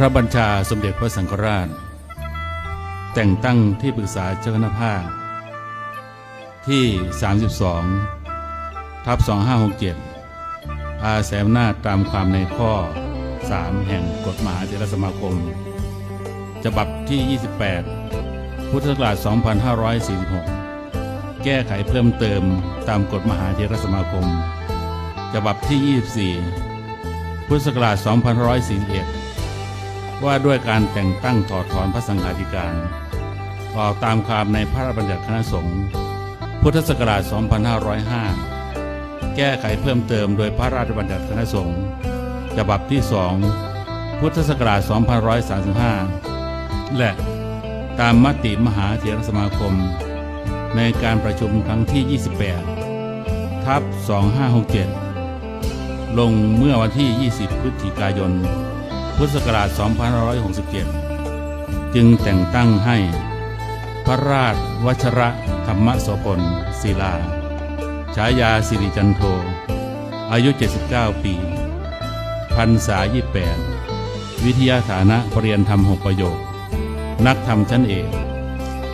พระบัญชาสมเด็จพระสังฆราช แต่งตั้งที่ปรึกษาเจ้าคณะภาค ที่ 32 ทับ 2567 อาแสมนาจตามความในข้อ 3 แห่งกฎมหาเถรสมาคมฉบับที่ 28 พุทธศักราช 2546 แก้ไขเพิ่มเติมตามกฎมหาเถรสมาคมฉบับที่ 24 พุทธศักราช 2541 ว่าด้วยการแต่งตั้งถอดถอนพระสังฆาธิการออกตามความในพระราชบัญญัติคณะสงฆ์พุทธศักราช 2505 แก้ไขเพิ่มเติมโดยพระราชบัญญัติคณะสงฆ์ฉบับที่2พุทธศักราช2535 และตามมติมหาเถรสมาคม ในการประชุมครั้งที่ 28 ทับ 2567 ลงเมื่อวันที่ 20 พฤศจิกายน พุทธศักราช 2567 จึงแต่งตั้งให้ พระราชวชระธรรมโสพลศิลา ฉายาสิริจันโท อายุ 79 ปีพันษา 28 วิทยาฐานะปรริญญาธรรมหกประโยค นักธรรมชั้นเอก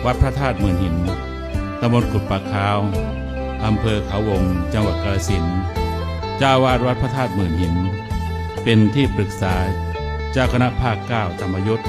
วัดพระธาตุหมื่นหินตำบลกุดปากขาวอำเภอเขาวง จังหวัดกาฬสินธุ์เจ้าวาดวัดพระธาตุหมื่นหิน เป็นที่ปรึกษา จากคณะภาคเก้าธรรมยุทธ์